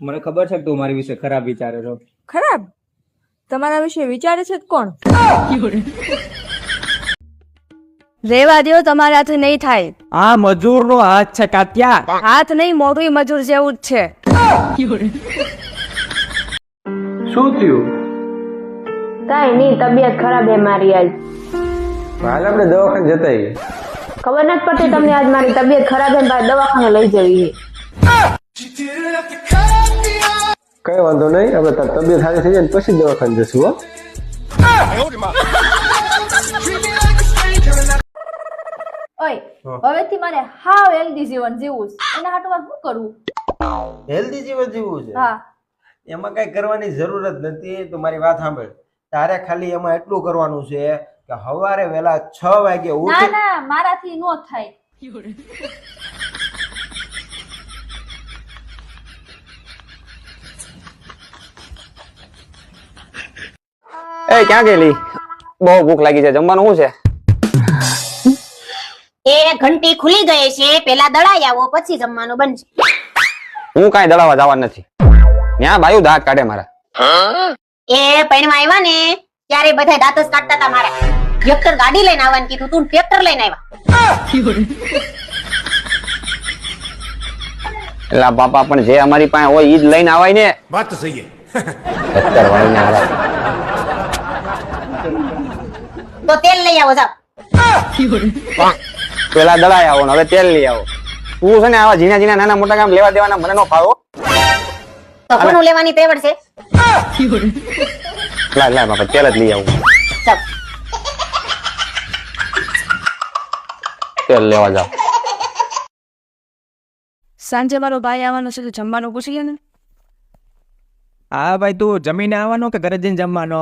મને ખબર છે કે તું મારી વિશે ખરાબ વિચારે છો. ખરાબ? તમારા વિશે વિચારે છે કોણ? રેવા દ્યો તમારાથી નહીં થાય. આ મજૂર નો હાથ છે કાત્યા. હાથ નહીં મોટું મજૂર જેવું જ છે. શું થયું? કઈ નહીં તબિયત ખરાબ હે મારી આજ હાલ આપણે દવાખાને જતા ખબર નથી પડતી તમને આજ મારી તબિયત ખરાબ મારે દવાખાને લઈ જવી છે કઈ વાંધો નહીં. આપણે તાર તબિયત સારી થઈ જાય ને પછી દવાખાને જશું હો. ઓય હવેથી મારે હાવ હેલ્ધી જીવન જીવવું છે. એના હાટુ મારે શું કરવું? હેલ્ધી જીવન જીવવું છે? હા. એમાં કઈ કરવાની જરૂર જ નથી તો મારી વાત સાંભળ. તારે ખાલી એમાં એટલું કરવાનું છે કે સવારે વહેલા છ વાગે ના ઉઠી ના મારાથી નો થાય. એ ક્યાં ગયેલી? બહુ ભૂખ લાગી છે જમવાનું શું છે? એ ઘંટી ખુલી ગઈ છે પેલા દળાઈ આવો પછી જમવાનું બનશે. હું કઈ દળાવા જવાનું નથી. ત્યાં બાયું દાંત કાઢે મારા. એ પૈણમાં આવ્યા ને ત્યારે બધા દાંત જ કાઢતા હતા મારા. ટ્રેક્ટર ગાડી લઈને આવવાનું કીધું તું ટ્રેક્ટર લઈને આવ્યા એટલે બાપા પણ જે અમારી પાસે હોય ઈ જ લઈને આવાય ને. વાત સહી વાળીને હારા. તો તેલ લઈ આવો સાહેબ પેલા દળાઈ આવો હવે તેલ લઈ આવો. તું છે ને આવા ઝીણા ઝીણા નાના મોટા કામ લેવા દેવાના મને નો ફાવો તો કોનું લેવાની પેવડ છે? લા લા બાપા તેલ જ લઈ આવું. તેલ લેવા જાવ સાંજે મારો ભાઈ આવવાનો છે તો જમવાનું પૂછી લે ને. હા ભાઈ તું જમીને આવવાનો કે ઘરે જઈને જમવાનો?